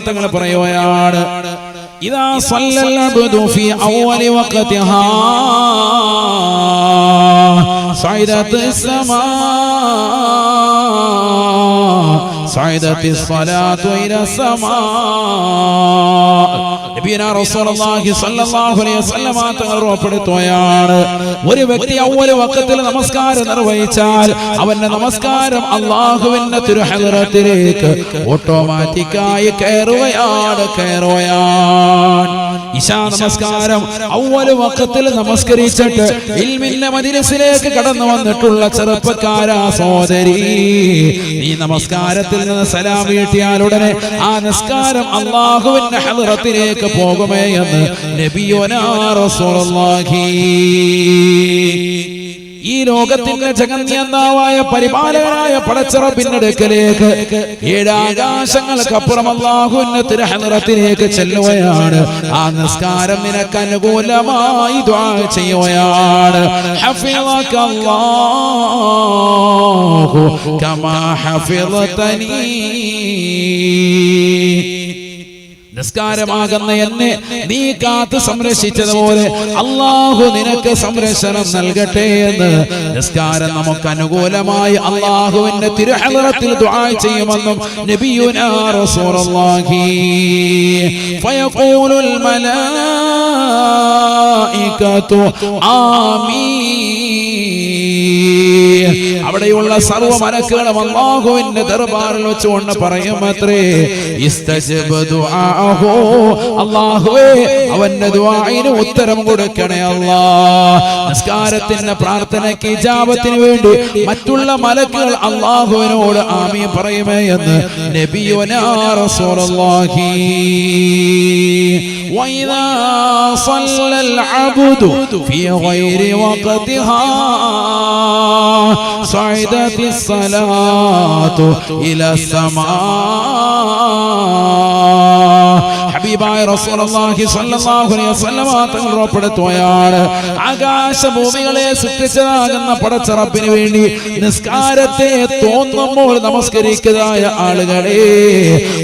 തങ്ങൾ പറയുകയാണ് ഇതാ സല്ലല്ലബ്ദു ഫി അവലി വഖതിഹാ സൈദത്ത് സമാ صعدت الصلاة إلى السماء നബിയനാ റസൂലുള്ളാഹി സ്വല്ലല്ലാഹു അലൈഹി വസല്ലമ തങ്ങൾ ഉറപ്പെടുത്തുകയാണ് ഒരു വ്യക്തി അവ്വൽ വഖത്തിൽ നമസ്കാരം നിർവഹിച്ചാൽ അവന്റെ നമസ്കാരം അള്ളാഹുവിന്റെ തിരുഹലത്തിലേക്ക് ഓട്ടോമാറ്റിക്കായി കയറുകയാണ് കയറുകയാണ് ഇശാ നമസ്കാരം അവ്വൽ വഖത്തിൽ നമസ്കരിച്ചിട്ട് ഇൽമിന്റെ മജിലിസിലേക്ക് കടന്നു വന്നിട്ടുള്ള ചെറുപ്പക്കാരാ സഹോദരി നീ നമസ്കാരത്തിൽ നിന്ന് സലാം വീട്ടിയാൽ ഉടനെ ആ നിസ്കാരം അള്ളാഹുവിന്റെ ഹലറത്തിലേക്ക് പോകുമേ എന്ന് നബിയോനാ റസൂലുള്ളാഹി. ഈ ലോകത്തിന്റെ ജഗന്യന്താവായ പരിപാലകനായ പടച്ചിറപ്പിന്റെ അടുക്കലേക്ക് ഏഴാകാശങ്ങൾക്കപ്പുറം അള്ളാഹുവിന്റെ തിരഹനിറത്തിലേക്ക് ചെല്ലുകയാണ്. ആ നിസ്കാരം നിനക്ക് അനുകൂലമായി ചെയ്യുകയാണ്. കമാ കമാ ഹഫിളതനീ നിസ്കാരമാകുന്ന എന്നെ നീ കാത്ത് സംരക്ഷിച്ചതുപോലെ അള്ളാഹു നിനക്ക് സംരക്ഷണം നൽകട്ടെ എന്ന്. നിസ്കാരം നമുക്ക് അനുകൂലമായി അള്ളാഹുവിന്റെ തിരുഹലത്തിൽ ചെയ്യുമെന്നും നബിയുനാ റസൂലുള്ളാഹി. ഫയഖൂലുൽ ആമീൻ അവിടെയുള്ള സർവ മലക്കുകളും അള്ളാഹുവിന്റെ ദർബാറിൽ വെച്ചുകൊണ്ട് പറയുമത്രേ അള്ളാഹുവേ അവന്റെ ദുആഇന് ഉത്തരം കൊടുക്കണേ അല്ലാ നിസ്കാരത്തിന്റെ പ്രാർത്ഥനയ്ക്ക് ഇജാബത്തിന് വേണ്ടി മറ്റുള്ള മലക്കുകൾ അള്ളാഹുവിനോട് ആമീൻ പറയുമേ എന്ന് നബിയുനാ റസൂലുള്ളാഹി. وإذا صلى العبد في غير وقتها صعدت الصلاة إلى السماء. ഹബീബായ റസൂലുള്ളാഹി സ്വല്ലല്ലാഹു അലൈഹി വസല്ലമ തങ്ങൾ ഉറപ്പെടുത്തുകയാണ് ആകാശഭൂമികളെ സൃഷ്ടിച്ചതാകുന്ന പടച്ചറപ്പിന് വേണ്ടി നിസ്കാരത്തെ തോന്നുമ്പോൾ നമസ്കരിക്കുന്നതായ ആളുകളെ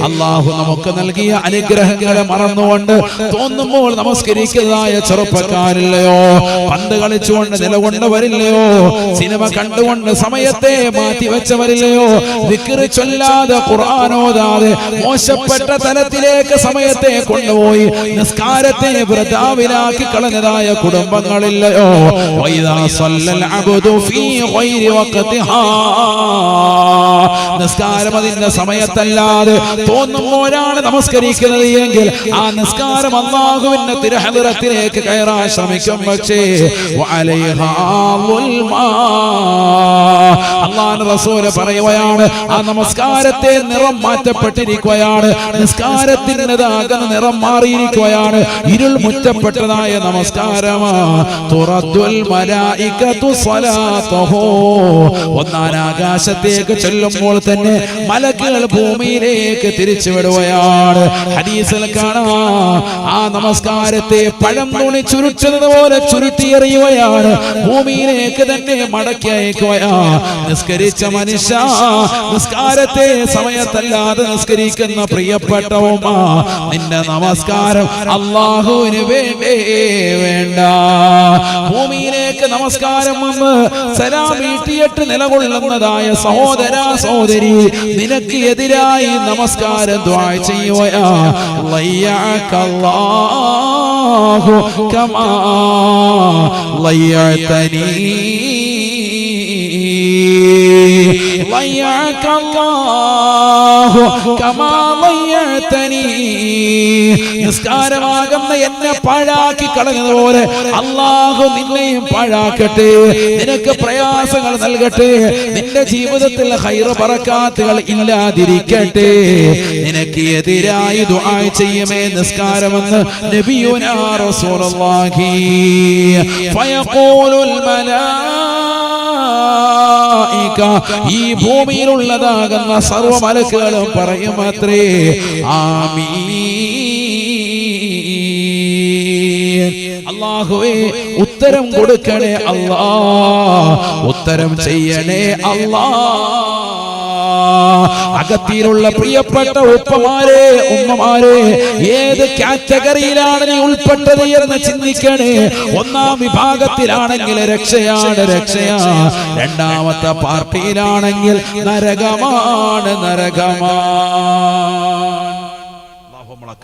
അള്ളാഹു നമുക്ക് നൽകിയ അനുഗ്രഹങ്ങളെ മറന്നുകൊണ്ട് തോന്നുമ്പോൾ നമസ്കരിക്കുന്നതായ ചെറുപ്പക്കാരില്ലയോ? പന്ത് കളിച്ചുകൊണ്ട് നിലകൊണ്ടവരില്ലയോ സിനിമ കണ്ടുകൊണ്ട് സമയത്തെ മാറ്റിവെച്ചവരില്ലയോ? വിക്രി ചൊല്ലാതെ ഖുർആാനോദാതെ മോശപ്പെട്ട തലത്തിലേക്ക് സമയത്തെ കൊണ്ടുപോയി നിസ്കാരത്തെ വൃതാവിലാക്കി കളഞ്ഞതായ കുടുംബങ്ങളില്ലയോ? നിസ്കാരം അതിന്റെ സമയത്തല്ലാതെ തോന്നുമ്പോഴാണ് നമസ്കരിക്കുന്നത് എങ്കിൽ ആ നിസ്കാരം അള്ളാഹുവിന്റെ തിരുഹലത്തിലേക്ക് കയറാൻ ശ്രമിക്കും പക്ഷേ. അള്ളാഹു റസൂൽ പറയുകയാണ് ആ നമസ്കാരത്തെ നിറം മാറ്റപ്പെട്ടിരിക്കുകയാണ്. നിസ്കാരത്തിന്റെതാകുന്ന നിറം മാറിയിരിക്കുകയാണ് ഇരുൾ മുറ്റപ്പെട്ടതായ നമസ്കാരമാ തുറത്തുൽ മലായികത്തു ഒന്നാൻ ആകാശത്തേക്ക് ചെല്ലുമ്പോൾ തന്നെ മലക്കുകൾ ഭൂമിയിലേക്ക് തിരിച്ചു വിടുകയാണ്. ഹദീസിൽ കാണാം. ആ നമസ്കാരത്തെ പഴം തുണി ചുരുട്ടുന്നത് പോലെ ചുരുട്ടിയെറിയുകയാണ്. ഭൂമിയിലേക്ക് തന്നെ മടക്കി അയക്കുകയാ. നിസ്കരിച്ച മനുഷ്യ നിസ്കാരത്തെ സമയത്തല്ലാതെ നിസ്കരിക്കുന്ന പ്രിയപ്പെട്ടവുമാ നിന്റെ നമസ്കാരം അള്ളാഹുവിന് വേണ്ടേ വേണ്ട ഭൂമിയിലേക്ക് നമസ്കാരം വന്ന് സലാം വീട്ടിയിട്ട് നിലകൊള്ളുന്നതായ സഹോദര സഹോദരി നിനക്ക് എതിരായി നമസ്കാരം ദ്വാ ചെയ്യുവയാ. ലയ്യക്കല്ലാഹു കമാ ലയ്യതനീ ضيعك الله كما ضيعتني നിസ്കാരമാകുന്ന എന്നെ പാഴാക്കി കളഞ്ഞതുപോലെ അള്ളാഹു നിന്നെയും പാഴാക്കട്ടെ നിനക്ക് പ്രയാസങ്ങൾ നൽകട്ടെ നിന്റെ ജീവിതത്തിൽ ഹൈറ പറക്കാത്തുകൾ ഇല്ലാതിരിക്കട്ടെ നിനക്ക് എതിരായി ദുആ ചെയ്യുമേ നിസ്കാരമെന്ന് നബിയുനാ റസൂലുള്ളാഹി ഫയഖൂലുൽ മലാ മലായിക ഈ ഭൂമിയിലുള്ളതാകുന്ന സർവ മലക്കുകളും പറയും ആമീ അള്ളാഹുവേ ഉത്തരം കൊടുക്കണേ അല്ലാ ഉത്തരം ചെയ്യണേ അല്ലാ അകത്തിയിലുള്ള പ്രിയപ്പെട്ട ഉപ്പമാരെ ഉമ്മമാരെ ഏത് കാറ്റഗറിയിലാണ് നീ ഉൾപ്പെട്ടത് എന്ന് ചിന്തിക്കണേ. ഒന്നാം വിഭാഗത്തിലാണെങ്കിൽ രക്ഷയാണ് രക്ഷയാ. രണ്ടാമത്തെ പാർട്ടിയിലാണെങ്കിൽ നരകമാണ് നരകമാണ് നമ്മളെ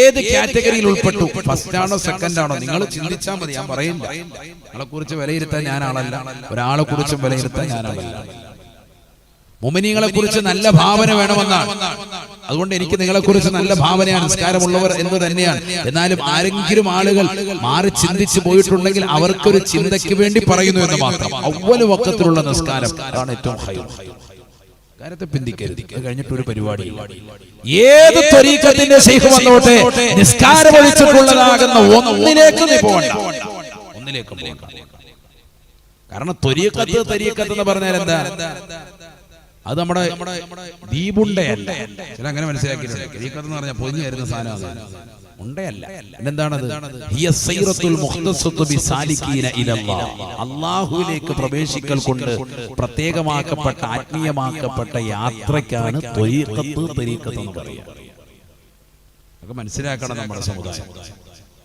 ഏത് കാറ്റഗറിയിൽ ഉൾപ്പെട്ടു? ഫസ്റ്റ് ആണോ സെക്കൻഡ് ആണോ നിങ്ങൾ ചിന്തിച്ചാൽ മതി ഞാൻ പറയില്ല നിങ്ങളെ കുറിച്ച് വിലയിരുത്താൻ ഞാൻ ആളല്ല. ഒരാളെ കുറിച്ചും വിലയിരുത്താൻ ഞാനാളല്ല മുമിനികളെ കുറിച്ച് നല്ല ഭാവന വേണമെന്നാണ്. അതുകൊണ്ട് എനിക്ക് നിങ്ങളെ കുറിച്ച് നല്ല ഭാവനയാണ് നിസ്കാരമുള്ളവർ എന്ന് തന്നെയാണ്. എന്നാലും ആരെങ്കിലും ആളുകൾ മാറി ചിന്തിച്ചു പോയിട്ടുണ്ടെങ്കിൽ അവർക്കൊരു ചിന്തയ്ക്ക് വേണ്ടി പറയുന്നു എന്ന് മാത്രം. അവൽ വക്കത്തിലുള്ള നിസ്കാരം അതാണ് ഏറ്റവും ഹൈ കാര്യത്തെ പിന്തിക്കരുത്. കഴിഞ്ഞിട്ട് ഒരു പരിപാടി ഏത് ത്വരീക്കത്തിന്റെ ശൈഖ് വന്നോട്ടെ നിസ്കാരം ഒഴിച്ചിട്ടുള്ളതാകുന്ന ഒന്നിലേക്ക് നീ പോകണ്ട ഒന്നിലേക്ക് കാരണം ത്വരീക്കത്ത് തരീക്കത്ത് എന്ന് പറഞ്ഞാൽ എന്താ? അത് നമ്മുടെ ദീപുണ്ടയല്ല ചില അങ്ങനെ മനസ്സിലാക്കി തരീക്കത്ത് എന്ന് പറഞ്ഞാൽ പൊതിഞ്ഞു വരുന്ന സാധനമാണ് ഉണ്ടയല്ല പ്രവേശിക്കൽ കൊണ്ട് പ്രത്യേകമാക്കപ്പെട്ട ആത്മീയമാക്കപ്പെട്ട യാത്രയ്ക്കാണ് എന്ന് പറയുക. മനസ്സിലാക്കണം നമ്മുടെ സമുദായം.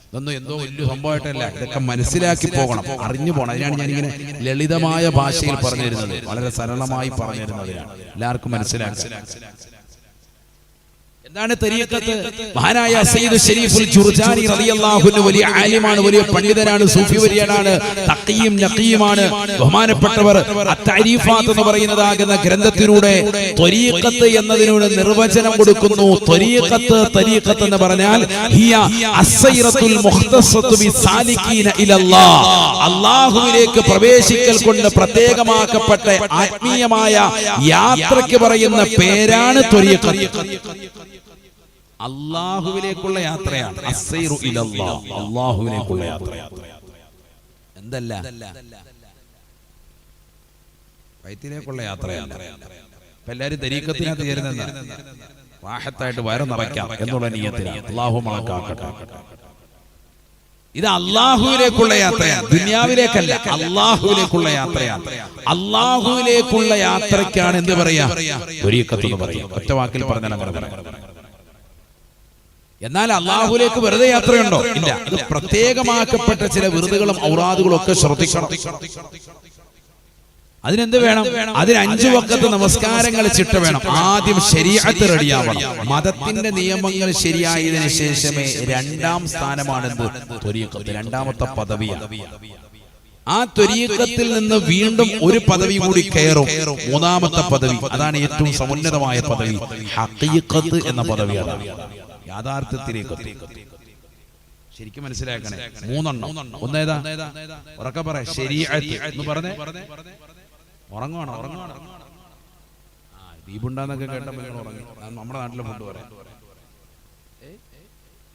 ഇതൊന്നും എന്തോ വലിയ സംഭവമായിട്ടല്ല. ഇതൊക്കെ മനസ്സിലാക്കി പോകണം. അറിഞ്ഞു പോകണം. അതിനാണ് ഞാനിങ്ങനെ ലളിതമായ ഭാഷയിൽ പറഞ്ഞിരുന്നത്. വളരെ സരളമായി പറഞ്ഞിരുന്നതിനാണ് എല്ലാവർക്കും മനസ്സിലാക്കുക എന്താണ് തരീഖത്ത്? മഹാനായ സയ്യിദ് ഷരീഫുൽ ജുർജാനി റളിയല്ലാഹു അൻഹു വലിയ ആലിമാണ് വലിയ പണ്ഡിതനാണ് സൂഫി വര്യനാണ് തഖീം നഖീമാണ് ബഹുമാനപ്പെട്ടവർ അത്തരീഫാത്ത് എന്ന് പറയുന്നതാകുന്ന ഗ്രന്ഥത്തിലൂടെ ത്വരീഖത്ത് എന്നതിനോട് നിർവചനം കൊടുക്കുന്നു. ത്വരീഖത്ത് തരീഖത്ത് എന്ന് പറഞ്ഞാൽ ഹിയ അസ്സൈറത്തുൽ മുഖ്തസത്തു ബിസാലികീന ഇലല്ലാഹ് അല്ലാഹുവിലേക്ക് പ്രവേശിക്കൽ കൊണ്ട് പ്രത്യേകമാക്കപ്പെട്ട ആത്മീയമായ യാത്രയ്ക്ക് പറയുന്ന പേരാണ് ത്വരീഖത്ത്. അള്ളാഹുവിലേക്കുള്ള യാത്രയാണ്. അള്ളാഹുവിലേക്കുള്ള യാത്രയാണ്. എന്തല്ല? വയറ്റിലേക്കുള്ള യാത്രയാണ്. അപ്പൊ എല്ലാരും ദരീക്കത്തിനകത്ത് ചേരുന്ന വാഹത്തായിട്ട് വയറ് നിറയ്ക്കാം എന്നുള്ള നീയത്തിലാണ്. അള്ളാഹു മണക്കാക്കട്ടെ ഇത് അള്ളാഹുവിലേക്കുള്ള യാത്രയാണ്. ദുനിയാവിലേക്കല്ല. അള്ളാഹുവിലേക്കുള്ള യാത്രയാണ്. അള്ളാഹുവിലേക്കുള്ള യാത്രയ്ക്കാണ് എന്ത് പറയാ? ഒരീക്കത്ത് പറയാം? ഒറ്റ വാക്കിൽ പറഞ്ഞാൽ അങ്ങനെ പറയാം. എന്നാൽ അള്ളാഹുലേക്ക് വെറുതെ യാത്രയുണ്ടോ? ഇല്ല. ഇത് പ്രത്യേകമാക്കപ്പെട്ട ചില വിറുതുകളും ഔറാദുകളും ഒക്കെ ശ്രദ്ധിക്കണം. അതിനെന്ത് വേണം? അതിന് അഞ്ചു വക്കത്ത് നമസ്കാരങ്ങൾ ചിട്ട വേണം. ആദ്യം ശരിയായിട്ട് റെഡിയാവണം. മതത്തിന്റെ നിയമങ്ങൾ ശരിയായതിനു ശേഷമേ രണ്ടാം സ്ഥാനമാണെന്ന് രണ്ടാമത്തെ പദവിയാണ്. ആ ത്വരീക്കത്തിൽ നിന്ന് വീണ്ടും ഒരു പദവി കൂടി കയറും. മൂന്നാമത്തെ പദവി. അതാണ് ഏറ്റവും സമുന്നതമായ പദവി. ഹഖീഖത്ത് എന്ന പദവി അതാണ് യാഥാർത്ഥ്യത്തിലേക്ക് ശരിക്കും മനസ്സിലാക്കണേ. മൂന്നെണ്ണം. ഒന്നേതാ? ഉറക്കെ പറ എന്ന് പറഞ്ഞേ ഉറങ്ങുവാണോ? ഉറങ്ങുവാണോ? ദീപുണ്ടാന്നൊക്കെ കേട്ടപ്പോ നിങ്ങൾ ഉറങ്ങി. നമ്മുടെ നാട്ടിലെ ഫുഡ് പറയാം.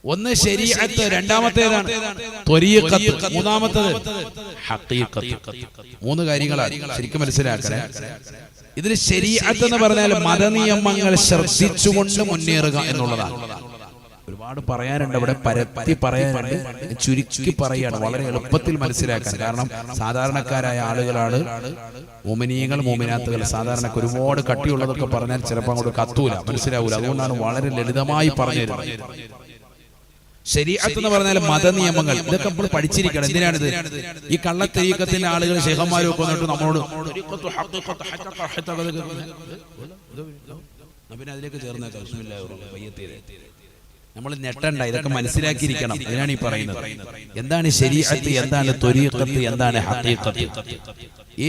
ഒന്ന് ശരീഅത്ത് രണ്ടാമത്തേതാണ്. ത്വരീഖത്ത് മൂന്നാമത്തേത് ഹഖീഖത്ത് മൂന്ന് കാര്യങ്ങളാണ്. ശരിക്കും മനസ്സിലാക്കണേ. ഇതിൽ ശരീഅത്ത് എന്ന് പറഞ്ഞാൽ മതനിയമങ്ങൾ ശ്രദ്ധിച്ചുകൊണ്ട് മുന്നേറുക എന്നുള്ളതാണ്. ഒരുപാട് പറയാനുണ്ട് അവിടെ പരത്തി പറയാനുണ്ട് ചുരുക്കി പറയാണ് വളരെ എളുപ്പത്തിൽ മനസ്സിലാക്കാൻ കാരണം സാധാരണക്കാരായ ആളുകളാണ് മോമിനീയങ്ങൾ മോമിനാത്തുകൾ സാധാരണക്ക് ഒരുപാട് കട്ടിയുള്ളതൊക്കെ പറഞ്ഞാൽ ചിലപ്പോൾ അങ്ങോട്ട് കത്തൂല മനസ്സിലാവൂല അതുകൊണ്ടാണ് വളരെ ലളിതമായി പറഞ്ഞു ശരീഅത്ത് എന്ന് പറഞ്ഞാൽ മതനിയമങ്ങൾ ഇതൊക്കെ നമ്മൾ പഠിച്ചിരിക്കണം എന്തിനാണിത് ഈ കള്ളത്തെരീക്കത്തിന്റെ ആളുകൾ ശേഖന്മാരും ഒക്കെ വന്നിട്ട് നമ്മളോട് പിന്നെ അതിലേക്ക് ചേർന്നേക്കാം. നമ്മൾ ഞെട്ടണ്ട ഇതൊക്കെ മനസ്സിലാക്കിയിരിക്കണം അതിനാണ് ഈ പറയുന്നത് എന്താണ് ശരീഅത്ത് എന്താണ് ത്വരീഖത്ത് എന്താണ് ഹഖീഖത്ത്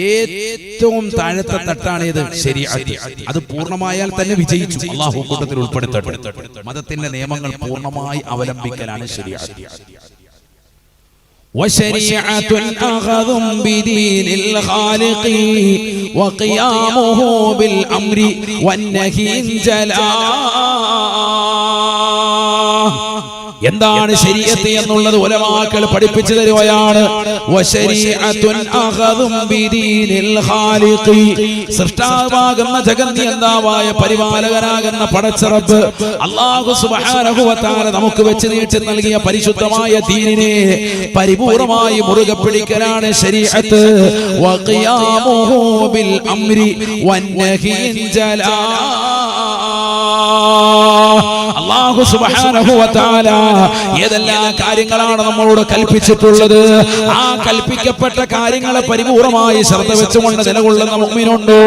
ഏറ്റവും താഴത്തെ തട്ടാണ് ഇത് ശരീഅത്ത് അത് പൂർണ്ണമായാൽ തന്നെ വിജയിച്ചു അള്ളാഹു കൂട്ടത്തിൽ ഉൾപ്പെടുത്തട്ടെ മതത്തിന്റെ നിയമങ്ങൾ പൂർണ്ണമായി അവലംബിക്കലാണ് ശരീഅത്ത് وشريعة أخذ بدين الخالق وقيامه بالأمر والنهي جلا എന്താണ് ശരീരത്ത് എന്നുള്ളത് ഉലമാക്കൾ പഠിപ്പിച്ചു തരുകയാണ് സൃഷ്ടാവാകുന്ന ജഗന്നിയന്താവായ പരിപാലകനാകുന്ന പടച്ചറപ്പ് അള്ളാഹു തആല നമുക്ക് വെച്ച് നീട്ടി നൽകിയ പരിശുദ്ധമായ ദീനിനെ പരിപൂർണമായി മുറുകെ പിടിക്കലാണ് ശരീരത്ത്. വഖിയാമുഹു ബിൽ അംരി ജലാ. അള്ളാഹു വതആല തആല ഏതെല്ലാം കാര്യങ്ങളാണ് നമ്മളോട് കൽപ്പിച്ചിട്ടുള്ളത്? ആ കൽപ്പിക്കപ്പെട്ട കാര്യങ്ങളെ പരിപൂർണമായി ശ്രദ്ധ വെച്ചുകൊണ്ട് നിലകൊള്ളുന്ന മുഅ്മിനുണ്ടോ?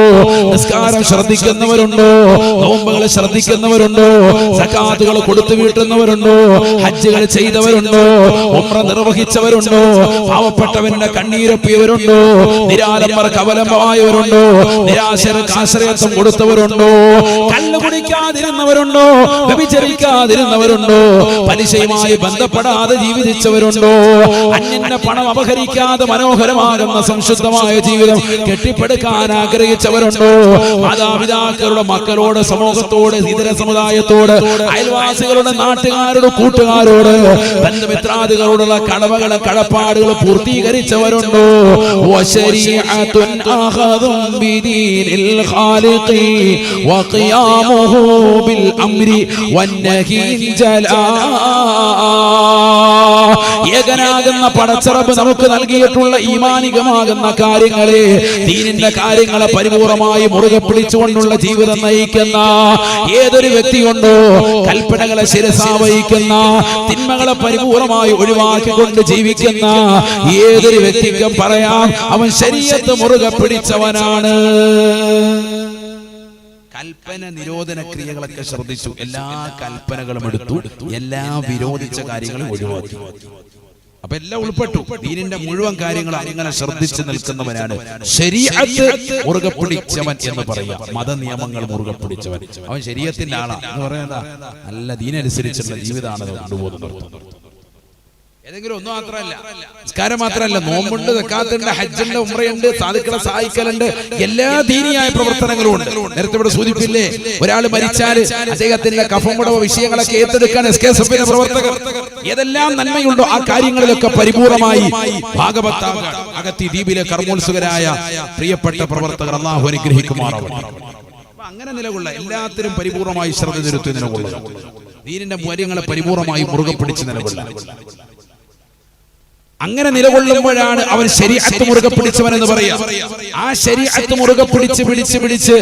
നിസ്കാരം ശ്രദ്ധിക്കുന്നവരുണ്ടോ? നോമ്പുകൾ ശ്രദ്ധിക്കുന്നവരുണ്ടോ? സകാത്തുകൾ കൊടുത്തു വീട്ടുന്നവരുണ്ടോ? ഹജ്ജുകൾ ചെയ്തവരുണ്ടോ? ഉംറ നിർവഹിച്ചവരുണ്ടോ? പാവപ്പെട്ടവന്റെ കണ്ണീരൊപ്പിയവരുണ്ടോ? നിരാലംബർ കവലംബമായവരുണ്ടോ? നിരാശർക്ക് ആശ്രയത്വം കൊടുത്തവരുണ്ടോ? കള്ളു കുടിക്കാതിരുന്നവരുണ്ടോ? വ്യഭിചരിക്കാതിരുന്നവരുണ്ടോ പലിശയുമായി ബന്ധപ്പെടാതെ ജീവിച്ചവരുണ്ടോ അന്യന്റെ പണം അപഹരിക്കാതെ മനോഹരമാകുന്ന സംശുദ്ധമായ ജീവിതം കെട്ടിപ്പടുക്കാൻ ആഗ്രഹിച്ചവരുണ്ടോ? മാതാപിതാക്കളുടെ മക്കളോട് സമൂഹത്തോട് ഇതര സമുദായത്തോട് അയൽവാസികളുടെ നാട്ടുകാരോട് കൂട്ടുകാരോട് ബന്ധുമിത്രാദികളോടുള്ള കടമകളെ കടപ്പാടുകൾ പൂർത്തീകരിച്ചവരുണ്ടോ? ബിദീനിൽ ഏകനാകുന്ന പടച്ചറപ്പ് നമുക്ക് നൽകിയിട്ടുള്ള ഈമാനികമാകുന്ന കാര്യങ്ങളെ ദീനിന്റെ കാര്യങ്ങളെ പരിപൂർണമായി മുറുകെ പിടിച്ചുകൊണ്ടുള്ള ജീവിതം നയിക്കുന്ന ഏതൊരു വ്യക്തി വ്യക്തിയുണ്ടോ കൽപ്പനകളെ ശിരസാവഹിക്കുന്ന തിന്മകളെ പരിപൂർണമായി ഒഴിവാക്കിക്കൊണ്ട് ജീവിക്കുന്ന ഏതൊരു വ്യക്തിക്കും പറയാം അവൻ ശരീരത്ത് മുറുകെ പിടിച്ചവനാണ്. കൽപ്പന നിരോധന ക്രിയകളൊക്കെ ശ്രദ്ധിച്ചു. എല്ലാ കൽപ്പനകളും എടുത്തു. എല്ലാ വിരോധിച്ച കാര്യങ്ങളും ഒഴിവാക്കി. അപ്പൊ എല്ലാം ഉൾപ്പെട്ടു. ദീനിന്റെ മുഴുവൻ കാര്യങ്ങൾ അങ്ങനെ ശ്രദ്ധിച്ചു നിൽക്കുന്നവനാണ്. ശരീഅത്ത് മുറുകെ പിടിച്ചവൻ എന്ന് പറയാം. മത നിയമങ്ങൾ മുറുകെ പിടിച്ചവൻ അവൻ ശരീരത്തിന്റെ ആളാ. എന്ന് പറയുന്ന നല്ല ദീനനുസരിച്ചുള്ള ജീവിതമാണ് കൊണ്ടുപോകുന്നത്. ഏതെങ്കിലും ഒന്നും മാത്രമല്ല. നിസ്കാരം മാത്രമല്ല നോമ്പുണ്ട് വെക്കാത്തുണ്ട് ഹജ്ജുണ്ട് ഉമ്രയുണ്ട് സാധുക്കളെ സഹായിക്കലുണ്ട്. എല്ലാ ദീനിയായ പ്രവർത്തനങ്ങളും ഉണ്ട് നേരത്തെ ഇവിടെ സൂചിപ്പില്ലേ? ഒരാൾ മരിച്ചാൽ അദ്ദേഹത്തിന്റെ കഫമുടവ വിഷയങ്ങളൊക്കെ ഏറ്റെടുക്കാൻ എസ് കെ എസ് എഫിന്റെ പ്രവർത്തകർ. ഏതെല്ലാം നന്മയുണ്ടോ ആ കാര്യങ്ങളിലൊക്കെ പരിപൂർണമായി ഭാഗവത്താകാൻ അകത്തി ദ്വീപിലെ കർമ്മോത്സുകരായ പ്രിയപ്പെട്ട പ്രവർത്തകർ അള്ളാഹു അനുഗ്രഹിക്കുമാറാവും അങ്ങനെ നിലകൊള്ള എല്ലാത്തിനും പരിപൂർണമായി ശ്രദ്ധ തിരുത്തി നിലകൊള്ളുക ദീനിന്റെ മൂല്യങ്ങളെ പരിപൂർണമായി മുറുകെ പിടിച്ച് നിലകൊള്ളുക അങ്ങനെ നിലകൊള്ളുമ്പോഴാണ് അവൻ ശരീരത്ത് മുറുകെ പിടിച്ചവൻ എന്ന് പറയാ. ആ ശരീരത്ത് മുറുകെ പിടിച്ച് പിടിച്ച് പിടിച്ച്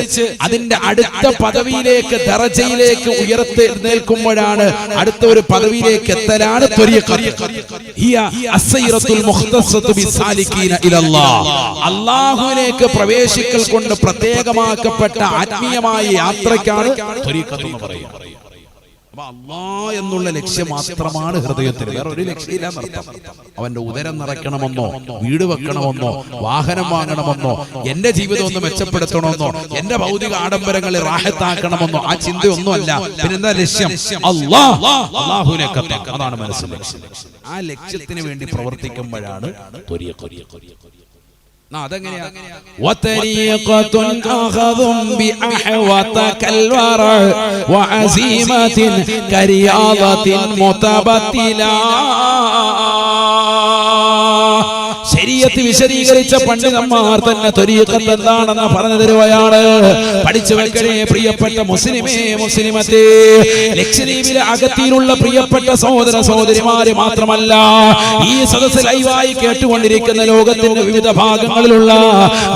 അതിന്റെ അടുത്ത പദവിയിലേക്ക് ദറജയിലേക്ക് ഉയർത്തി നിൽക്കുമ്പോഴാണ് അടുത്ത ഒരു പദവിയിലേക്ക് എത്തലാണ് അള്ളാഹുവിനേക്ക് പ്രവേശിക്കൽ കൊണ്ട് പ്രത്യേകമാക്കപ്പെട്ട ആത്മീയമായ യാത്രയ്ക്കാണ് എന്ന് പറയുക. അപ്പൊ അള്ളാ എന്നുള്ള ലക്ഷ്യം മാത്രമാണ് ഹൃദയത്തിൽ വേറെ ഒരു ലക്ഷ്യമില്ല നിർത്തം അവന്റെ ഉദരം നിറയ്ക്കണമെന്നോ വീട് വെക്കണമെന്നോ വാഹനം വാങ്ങണമെന്നോ എന്റെ ജീവിതം ഒന്ന് മെച്ചപ്പെടുത്തണമെന്നോ എന്റെ ഭൗതിക ആഡംബരങ്ങളെ റാഹത്താക്കണമെന്നോ ആ ചിന്തയൊന്നുമല്ല. പിന്നെന്താ ലക്ഷ്യം? അള്ളാ അള്ളാഹുവിനെ അതാണ് മനസ്സിലാക്ഷ്യം ആ ലക്ഷ്യത്തിന് വേണ്ടി പ്രവർത്തിക്കുമ്പോഴാണ് കൊരിയ കൊരിയ കൊരിയ കൊരിയ. وطريقة أخذ بأحوط كالورع وعزيمة كرياضة متبتلة ശരീരത്ത് വിശദീകരിച്ച പണ്ഡിതന്മാർ തന്നെ ത്വരീഖത്ത് എന്താണെന്ന് പറഞ്ഞു തരുവയാണ് പഠിച്ചു വെക്കണേ പ്രിയപ്പെട്ട മുസ്ലിമേ മുസ്ലിമത്തെ. ലക്ഷദ്വീപിലെ അകത്തിയിലുള്ള പ്രിയപ്പെട്ട സഹോദര സഹോദരിമാര് മാത്രമല്ല ഈ സദസ് ലൈവായി കേട്ടുകൊണ്ടിരിക്കുന്ന ലോകത്തിന്റെ വിവിധ ഭാഗങ്ങളിലുള്ള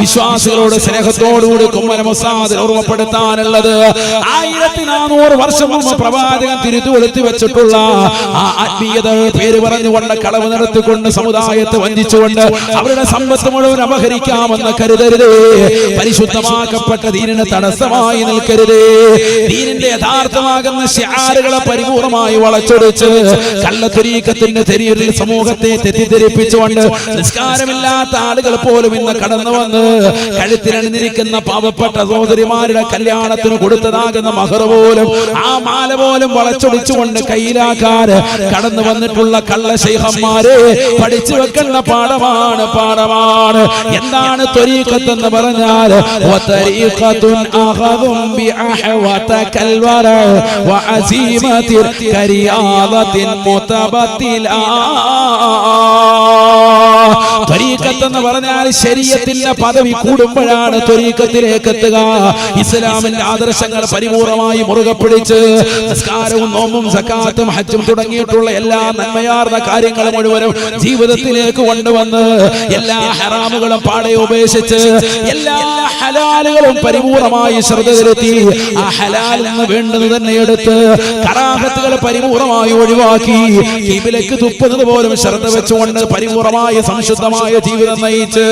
വിശ്വാസികളോട് സ്നേഹത്തോടുകൂടി കുമ്മന മുസാദിൽ ഓർമ്മപ്പെടുത്താനുള്ളത്. ആയിരത്തി നാനൂറ് വർഷം മുമ്പ് പ്രവാചകൻ തിരുത്തുകൊളുത്തി വെച്ചിട്ടുള്ള ആ ആത്മീയത പേര് പറഞ്ഞുകൊണ്ട് കളവ് നടത്തിക്കൊണ്ട് സമുദായത്തെ വഞ്ചിച്ചുകൊണ്ട് അവരുടെ സമ്പത്ത് മുഴുവൻ അപഹരിക്കാമെന്ന് കരുതരുത്. പരിശുദ്ധമാക്കപ്പെട്ട ദീനിന് തടസ്സമായി നിൽക്കരുത്. ദീനിന്റെ യഥാർത്ഥമാകുന്ന ശാരുകളെ പരിപൂർണമായി വളച്ചൊടിച്ച് കള്ളത്തുരീക്കത്തിന്റെ തെരിയറിൽ സമൂഹത്തെ തെറ്റിദ്ധരിപ്പിച്ചുകൊണ്ട് നിസ്കാരമില്ലാത്ത ആളുകൾ പോലും ഇന്ന് കടന്നു വന്ന് കഴുത്തിലണിഞ്ഞിരിക്കുന്ന പാവപ്പെട്ട സഹോദരിമാരുടെ കല്യാണത്തിന് കൊടുത്തതാകുന്ന മഹർ പോലും ആ മാല പോലും വളച്ചൊടിച്ചുകൊണ്ട് കയ്യിലാക്കാൻ കടന്നു വന്നിട്ടുള്ള കള്ള ശൈഹന്മാരെ പഠിച്ചു വെക്കുന്ന പാഠമാണ് പാഠമാണ്. എന്താണ് ത്വരീഖത്ത് എന്ന് പറഞ്ഞാൽ വതരീഖത്തുൻ അഖദും ബിഅഹ്വതകൽ വറ വഅസീമത്തിൽ കരിയാദത്തിൻ മുതബത്തിലാ. ത്വരീഖത്ത് എന്ന് പറഞ്ഞാൽ ശരീരത്തിന്റെ പദവി കൂടുമ്പോഴാണ് ത്വരീക്കത്തിലേക്ക് എത്തുക. ഇസ്ലാമിന്റെ ആദർശങ്ങൾ പരിപൂർണമായി മുറുകെ പിടിച്ച് നിസ്കാരവും നോമ്പും സക്കാത്തും ഹജ്ജും തുടങ്ങിയിട്ടുള്ള എല്ലാ നന്മയാർന്ന കാര്യങ്ങളും മുഴുവനും ജീവിതത്തിലേക്ക് കൊണ്ടുവന്ന് എല്ലാ ഹറാമുകളും പാടെ ഉപേക്ഷിച്ച് എല്ലാ ഹലാലുകളും പരിപൂർണമായി ശ്രദ്ധ ചെലുത്തി ആ ഹലാലിൽ നിന്ന് വേണ്ടത് തന്നെ എടുത്ത് കറാഹത്തുകൾ പരിപൂർണമായി ഒഴിവാക്കി കിബിലേക്ക് തുപ്പുന്നത് പോലും ശ്രദ്ധ വെച്ചുകൊണ്ട് പരിപൂർണമായ സംശുദ്ധമായ ജീവിതം നയിച്ച്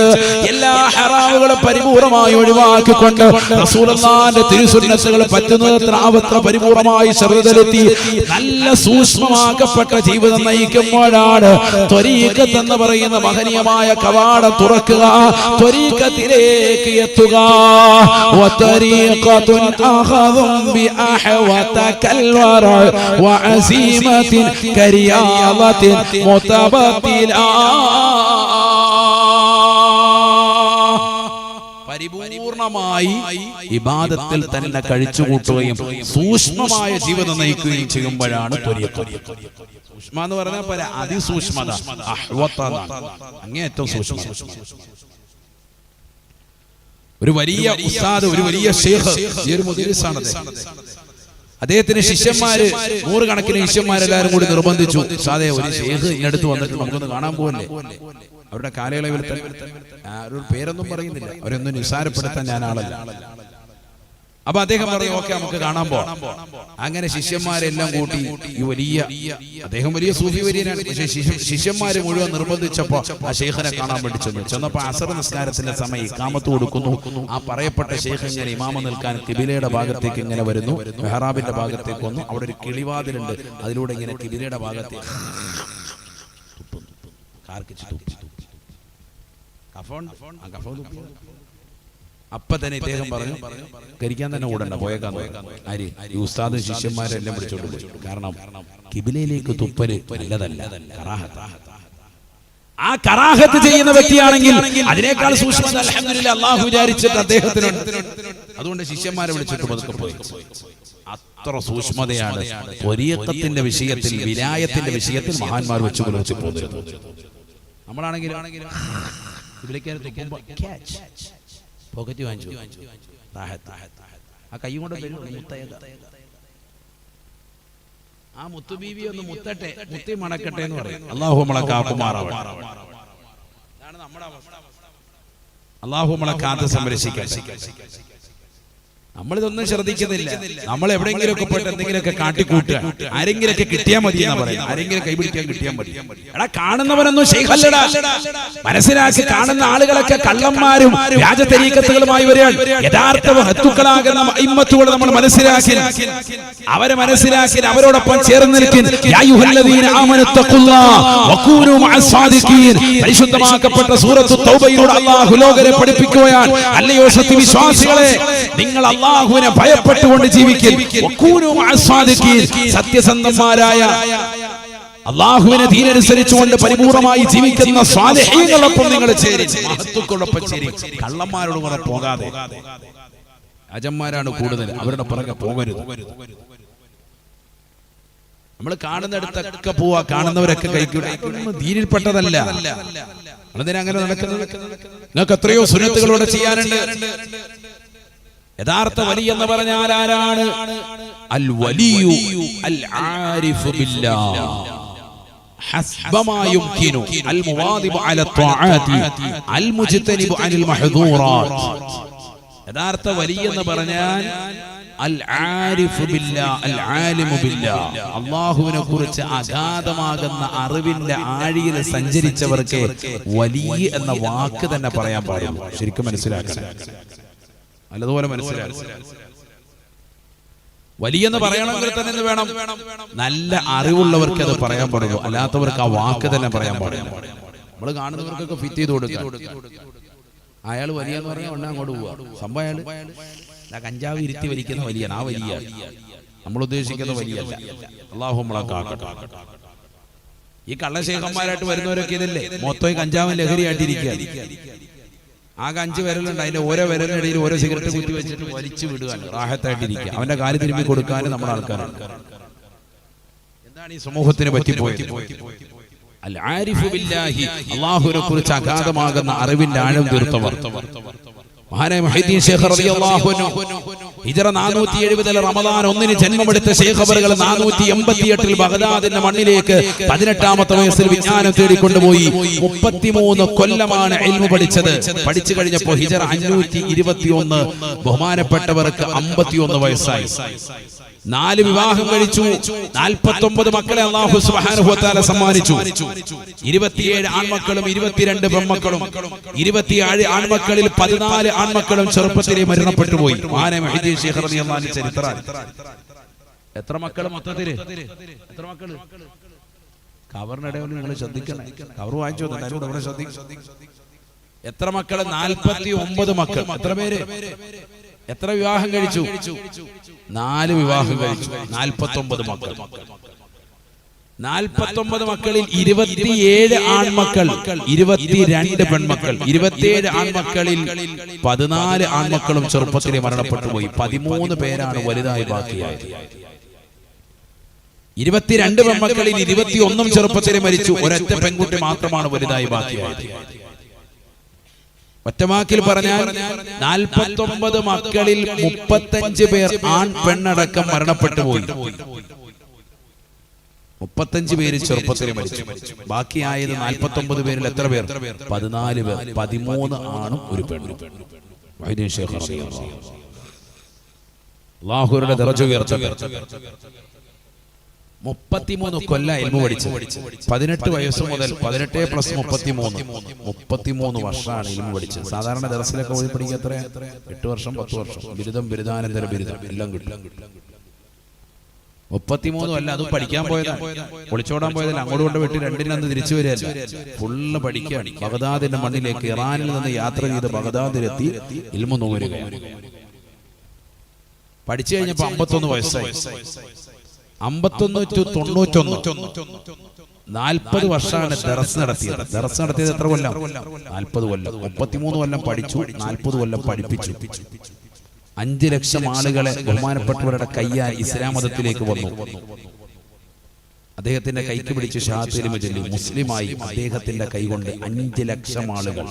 എല്ലാ ഹറാമുകളും പരിപൂർണമായി ഒഴിവാക്കിക്കൊണ്ട് റസൂലുള്ളാഹിന്റെ തിരുസുന്നത്തുകൾ പറ്റുന്നത്ര ആവത്ര പരിപൂർണമായി ശ്രദ്ധ ചെലുത്തി നല്ല സൂക്ഷ്മമാക്കപ്പെട്ട ജീവിതം നയിക്കുമ്പോഴാണ് ത്വരീക്കത്ത് എന്ന് പറയുന്ന മഹനീയമായ കവാടം തുറക്കുക ത്വരീക്കത്തിലേക്ക് എത്തുക وطريقة أخذ بأحوتك الورع وعزيمة كرياضة متبتلا പരിപൂർണമായി ഇബാദത്തിൽ തന്നെ കഴിച്ചുകൂട്ടുകയും സൂക്ഷ്മമായ ജീവിതം നയിക്കുകയും ചെയ്യുമ്പോഴാണ്. സൂക്ഷ്മ എന്ന് പറഞ്ഞാൽ പോലെ അതിസൂക്ഷ്മത സൂക്ഷ്മ അങ്ങേയറ്റം സൂക്ഷ്മത ഒരു വലിയ ഉസ്താദ് ഒരു വലിയ ഷേഖ്. അദ്ദേഹത്തിന് ശിഷ്യന്മാര് നൂറുകണക്കിന് ശിഷ്യന്മാരെല്ലാരും കൂടി നിർബന്ധിച്ചു സാധേ ഒരു ഷേഖ് ഇങ്ങടുത്ത് വന്നിട്ട് നമുക്കൊന്ന് കാണാൻ പോകല്ലേ അവരുടെ കാലയളവിൽ ഒരു പേരൊന്നും പറയുന്നില്ല. അവരൊന്നും നിസ്സാരപ്പെടുത്താൻ ഞാൻ ആളല്ല. അപ്പൊ അദ്ദേഹം പറയും ഓക്കെ നമുക്ക് കാണാൻ പോവാം. അങ്ങനെ ശിഷ്യന്മാരെല്ലാം കൂട്ടി ഈ വലിയ അദ്ദേഹം വലിയ സൂഫി വര്യനാണ്. പക്ഷേ ശിഷ്യ- ശിഷ്യന്മാര് മുഴുവൻ നിർബന്ധിച്ചപ്പോ ആ ശേഖനെ കാണാൻ വേണ്ടി ചെന്നു. ചെന്നപ്പോ അസർ നിസ്കാരത്തിന്റെ സമയം ഇക്കാമത്ത് കൊടുക്കുന്നു. ആ പറയപ്പെട്ട ഷെയ്ഖ് ഇങ്ങനെ ഇമാമ നിൽക്കാൻ കിബിലയുടെ ഭാഗത്തേക്ക് ഇങ്ങനെ വരുന്നു. മെഹറാബിന്റെ ഭാഗത്തേക്ക് വന്നു. അവിടെ ഒരു കിളിവാതിലുണ്ട്. അതിലൂടെ ഇങ്ങനെ കിബിലയുടെ ഭാഗത്തേക്ക്. കാർക്കിച്ച് അപ്പൊ തന്നെ ഇദ്ദേഹം പറഞ്ഞു കരിക്കാൻ തന്നെ ഓടണ്ട പോയേക്കാൻ ആര് ഈ ഉസ്താദ് ശിഷ്യന്മാരെല്ലാം വിളിച്ചോണ്ട് പോയി. കാരണം കിബിലയിലേക്ക് തുപ്പൽ നല്ലതല്ല. ആ കറാഹത്ത് ചെയ്യുന്ന വ്യക്തിയാണെങ്കിൽ അതിനേക്കാൾ സൂക്ഷ്മത അള്ളാഹു വിചാരിച്ചിട്ട് അദ്ദേഹത്തിനുണ്ട്. അതുകൊണ്ട് ശിഷ്യന്മാരെ വിളിച്ചിട്ട് പതുക്കെ പോയി. അത്ര സൂക്ഷ്മതയാണ്. പൊരിയത്തത്തിന്റെ വിഷയത്തിൽ വിലായത്തിന്റെ വിഷയത്തിൽ മഹാന്മാർ വെച്ചു പുലർത്തി പോകുന്നത് നമ്മളാണെങ്കിൽ ഇതിലേക്ക് തുപ്പുമ്പോ catch. പോക്കറ്റ് വാങ്ങിച്ചു. ആ കൈ കൊണ്ട് ആ മുത്തുബീവി ഒന്ന് മുത്തട്ടെ. മുത്തി മണക്കട്ടെ എന്ന് പറയും. അള്ളാഹു അവസ്ഥ. അള്ളാഹു നമ്മളെ സംരക്ഷിക്കാൻ നമ്മളിതൊന്നും ശ്രദ്ധിക്കുന്നില്ല. നമ്മൾ എവിടെയെങ്കിലുമൊക്കെ പോയിട്ട് എന്തെങ്കിലുമൊക്കെ കാട്ടിക്കൂട്ടുക. ആരെങ്കിലൊക്കെ കിട്ടിയാൽ മതി എന്നാ പറയാം. ആരെങ്കിലും കൈപിടിക്കാൻ കിട്ടിയാൽ മതി. എടാ കാണുന്നവരൊന്നും ശൈഖല്ലടാ. മനസ്സിലാക്കി കാണുന്ന ആളുകളൊക്കെ കള്ളന്മാരും വ്യാജതരീക്കത്തുകളുമായി വരികയാണ്. യഥാർത്ഥ ഹത്തുക്കളാകുന്ന ഇമ്മത്തുകൾ നമ്മൾ മനസ്സിലാക്കി. അവരെ മനസ്സിലാക്കി അവരോടൊപ്പം ചേർന്ന് നിൽക്കും പരിശുദ്ധമാക്കപ്പെട്ട സൂറത്തു തൗബയിലൂടെ അല്ലാഹു ലോകരെ പഠിപ്പിക്കുകയാണ്. അല്ലയോ സത്യവിശ്വാസികളെ നിങ്ങൾ അല്ലാഹുവിനെ ഭയപ്പെട്ടുകൊണ്ട് ജീവിക്കും വകൂനൂ മഅസ് സാദിഖീൻ. സത്യസന്ധന്മാരായ അള്ളാഹുവിനെ ദീനനുസരിച്ചുകൊണ്ട് പരിപൂർണമായി ജീവിക്കുന്ന സ്വാധീനങ്ങളൊപ്പം നിങ്ങൾ ചേരി. മഹത്തുക്കളൊപ്പം ചേരി. കള്ളന്മാരോട് കൂടെ പോകാതെ. രാജന്മാരാണ് കൂടുതൽ. അവരുടെ പുറകെ പോകരുത്. നമ്മൾ കാണുന്നിടത്തൊക്കെ പോവാ. കാണുന്നവരൊക്കെ കഴിക്കൂടെ ദീനിൽപ്പെട്ടതല്ല. അതിനെ അങ്ങനെ നടക്കുന്നത്? നിങ്ങൾക്ക് എത്രയോ സുനത്തുകളോടെ ചെയ്യാനുണ്ട്. യഥാർത്ഥ വലി എന്ന് പറഞ്ഞാൽ ആരാണ് അൽ വലിയു അൽ ആരിഫു ബില്ലാഹ് حسب ما يمكن المواظب على الطاعات المجتنب عن المحظورات യഥാർത്ഥ വലിയ എന്ന് പറഞ്ഞാൽ അൽ ആരിഫു ബില്ലാ അൽ ആലിമു ബില്ലാ അള്ളാഹുവിനെ കുറിച്ച് അഗാധമാകുന്ന അറിവിന്റെ ആഴിയിൽ സഞ്ചരിച്ചവർക്ക് വലിയ എന്ന വാക്ക് തന്നെ പറയാൻ പാടുള്ളൂ ശരിക്കും മനസ്സിലാക്കണം നല്ലതുപോലെ മനസ്സിലായി. വലിയെന്ന് പറയണമെങ്കിൽ തന്നെ എന്ത് വേണം? നല്ല അറിവുള്ളവർക്ക് അത് പറയാൻ പാടുള്ളൂ. അല്ലാത്തവർക്ക് ആ വാക്ക് തന്നെ പറയാൻ പാടില്ല. നമ്മൾ കാണുന്നവർക്കൊക്കെ ഫിറ്റ് ചെയ്ത് കൊടുക്കുക. അയാൾ വലിയ എന്ന് പറഞ്ഞാൽ അങ്ങോട്ട് പോവുക. സംഭവം അയാൾ കഞ്ചാവ് ഇരുത്തി വലിക്കുന്ന വലിയാണ്. ആ വലിയ നമ്മൾ ഉദ്ദേശിക്കുന്ന വലിയ അള്ളാഹു ഈ കള്ളശേഖന്മാരായിട്ട് വരുന്നവരൊക്കെ ഇതല്ലേ? മൊത്തം കഞ്ചാവും ലഹരിയായിട്ടിരിക്കുക ആകെ അഞ്ച് വിരലുണ്ട്. അതിന്റെ ഓരോ വിരലിനിടയിൽ ഓരോ സിഗരറ്റ് കുത്തി വെച്ചിട്ട് വലിച്ചു വിടുകയാണ് റാഹത്തായിട്ടിരിക്കുക അവന്റെ കാൽ തിരുമ്പി കൊടുക്കാൻ നമ്മുടെ ആൾക്കാരുണ്ട് എന്താണ് ഈ സമൂഹത്തിന് പറ്റിപ്പോയത്? അൽ ആരിഫു ബില്ലാഹി. അല്ലാഹുവിനെ കുറിച്ച് അഗാധമാകുന്ന അറിവിന്റെ ആഴം തീർത്തവർ. മഹാനായ മുഹൈദ്ദീൻ ശേഖർ റളിയല്ലാഹു അൻഹു. ഹിജറ നാനൂറ്റി എഴുപതിൽ റമദാൻ ഒന്നിന് ജന്മമെടുത്ത ശേഖബറുകൾ നാനൂറ്റി എൺപത്തി എട്ടിൽ ബഗ്ദാദിന്റെ മണ്ണിലേക്ക് പതിനെട്ടാമത്തെ വയസ്സിൽ വിജ്ഞാനം തേടിക്കൊണ്ടുപോയി. മുപ്പത്തിമൂന്ന് കൊല്ലമാണ് എൽമു പഠിച്ചത്. പഠിച്ചു കഴിഞ്ഞപ്പോൾ ഹിജറ 521 ബഹുമാനപ്പെട്ടവർക്ക് 51 വയസ്സായി. നാല് വിവാഹം കഴിച്ചു. നാൽപ്പത്തി ഒമ്പത് മക്കളെ അള്ളാഹു സുബാനുഭവത്താല സമ്മാനിച്ചു. ഇരുപത്തിയേഴ് ആൺമക്കളും ഇരുപത്തിരണ്ട് പെൺമക്കളും. ഇരുപത്തിയേഴ് ആൺമക്കളിൽ പതിനാല് ആൺമക്കളും ചെറുപ്പത്തിലെ മരണപ്പെട്ടു പോയി. ചരിത്ര. എത്ര മക്കൾ മൊത്തത്തിൽ? എത്ര മക്കൾ? കവറിനിടയിൽ നിങ്ങൾ ശ്രദ്ധിക്കണം. കവർ വാങ്ങിച്ചു ഇവിടെ ശ്രദ്ധിക്കണം. എത്ര മക്കൾ? നാൽപ്പത്തി ഒമ്പത് മക്കൾ. എത്ര പേര്? എത്ര വിവാഹം കഴിച്ചു? നാല് വിവാഹം കഴിച്ചു. നാൽപ്പത്തൊമ്പത് മക്കൾ. നാൽപ്പത്തൊമ്പത് മക്കളിൽ ഇരുപത്തിയേഴ് ആൺമക്കൾ ഇരുപത്തിരണ്ട് പെൺമക്കൾ. ഇരുപത്തിയേഴ് ആൺമക്കളിൽ പതിനാല് ആൺമക്കളും ചെറുപ്പത്തിൽ മരണപ്പെട്ടു പോയി. പതിമൂന്ന് പേരാണ് വലുതായി ബാക്കിയായത്. ഇരുപത്തിരണ്ട് പെൺമക്കളിൽ ഇരുപത്തിയൊന്നും ചെറുപ്പത്തിൽ മരിച്ചു. ഒരൊറ്റ പെൺകുട്ടി മാത്രമാണ് വലുതായി ബാക്കിയായത്. ഒറ്റവാക്കിൽ പറഞ്ഞാൽ നാൽപ്പത്തൊമ്പത് മക്കളിൽ മുപ്പത്തഞ്ച് പേർ ആൺ പെണ്ണടക്കം മരണപ്പെട്ടു പോയി. മുപ്പത്തഞ്ച് പേര് ചെറുപ്പത്തിൽ മരിച്ചു. ബാക്കിയായത് നാൽപ്പത്തൊമ്പത് പേരിൽ എത്ര പേർ? പതിനാല് പേർ. പതിമൂന്ന് ആണും ഒരു പെണ്ണും. ഉയർച്ച അള്ളാഹുരുടെ ദറജ ഉയർത്തട്ടെ. മുപ്പത്തിമൂന്ന് കൊല്ല എൽമു പഠിച്ചു പതിനെട്ട് വയസ്സ് മുതൽ പതിനെട്ട് പ്ലസ് മുപ്പത്തിമൂന്ന്. മുപ്പത്തിമൂന്ന്. വർഷമാണ് എൽമു പഠിച്ചത് സാധാരണ ദിവസത്തിലൊക്കെ ഓടി പഠിക്കുക എത്ര? എട്ട് വർഷം പത്ത് വർഷം. ബിരുദം ബിരുദാനന്തര ബിരുദം. എല്ലാം കിട്ടും. മുപ്പത്തിമൂന്നും അല്ല അതും പഠിക്കാൻ പോയതാണ്. ഒളിച്ചോടാൻ പോയതല്ല അങ്ങോട്ട് കൊണ്ട് വിട്ട് രണ്ടിനന്ന് തിരിച്ചു വരികയല്ല. ഫുള്ള് പഠിക്കുകയാണ് ബഗദാദിന്റെ മണ്ണിലേക്ക് ഇറാനിൽ നിന്ന് യാത്ര ചെയ്ത് ബഗദാദിലെത്തി ഇൽമു നോരുക പഠിച്ചു കഴിഞ്ഞപ്പോ അമ്പത്തൊന്ന് വയസ്സായി. അമ്പത്തൊന്ന് ടു തൊണ്ണൂറ്റൊന്ന്. നാൽപ്പത് വർഷമാണ് ദറസ് നടത്തിയത്. ദറസ് നടത്തിയത് എത്ര കൊല്ലം? നാൽപ്പത് കൊല്ലം. മുപ്പത്തിമൂന്ന് കൊല്ലം പഠിച്ചു. നാൽപ്പത് കൊല്ലം പഠിപ്പിച്ചു. അഞ്ചു ലക്ഷം ആളുകളെ ബഹുമാനപ്പെട്ടവരുടെ കയ്യാൽ ഇസ്ലാം മതത്തിലേക്ക് വന്നു. അദ്ദേഹത്തിന്റെ കൈക്ക് പിടിച്ച് ഷാത്തിരിമ ചൊല്ലി മുസ്ലിമായി അദ്ദേഹത്തിന്റെ കൈകൊണ്ട് അഞ്ചു ലക്ഷം ആളുകൾ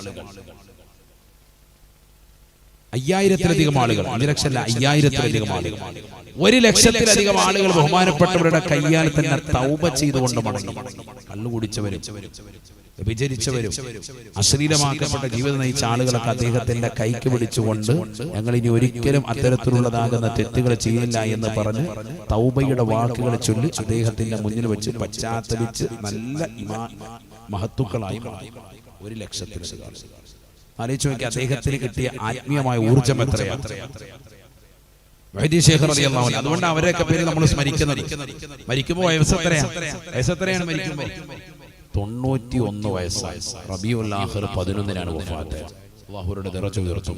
അയ്യായിരത്തിലധികം ആളുകൾ. അഞ്ച് ലക്ഷം അല്ല അയ്യായിരത്തിലധികം ആളുകൾ. ഒരു ലക്ഷത്തിലധികം ആളുകൾ ബഹുമാനപ്പെട്ടവരുടെ കയ്യാൽ തന്നെ തൗപ ചെയ്തുകൊണ്ട് മടങ്ങി. കള്ളുകുടിച്ചവരും വിചരിച്ചവരും വ്യഭിചരിച്ചവരും അശ്ലീലമാക്കപ്പെട്ട ജീവിതം നയിച്ച ആളുകളൊക്കെ അദ്ദേഹത്തിന്റെ കൈക്ക് പിടിച്ചുകൊണ്ട് ഞങ്ങൾ ഇനി ഒരിക്കലും അത്തരത്തിലുള്ളതാകുന്ന തെറ്റുകൾ ചെയ്യില്ല എന്ന് പറഞ്ഞ് തൗബയുടെ വാക്കുകൾ ചൊല്ലി അദ്ദേഹത്തിന്റെ മുന്നിൽ വെച്ച് പശ്ചാത്തലിച്ച് നല്ല മഹത്തുക്കളായി ഒരു ലക്ഷത്തിലധികം ആലോചിച്ച് നോക്കി അദ്ദേഹത്തിന് കിട്ടിയ ആത്മീയമായ ഊർജം എത്രയാണ്. അതുകൊണ്ട് അവരെയൊക്കെ പേര് നമ്മൾ സ്മരിക്കുന്നത് മരിക്കുമ്പോൾ വയസ്സ് എത്രയാണ്? വയസ്സ് എത്രയാണ്? മരിക്കുമ്പോൾ തൊണ്ണൂറ്റി ഒന്ന് വയസ്സായ. റബിയുൽ ആഖിർ പതിനൊന്നിനാണ് വഫാത്ത്. അള്ളാഹുരുടെ നിറച്ചു ഉയർത്തു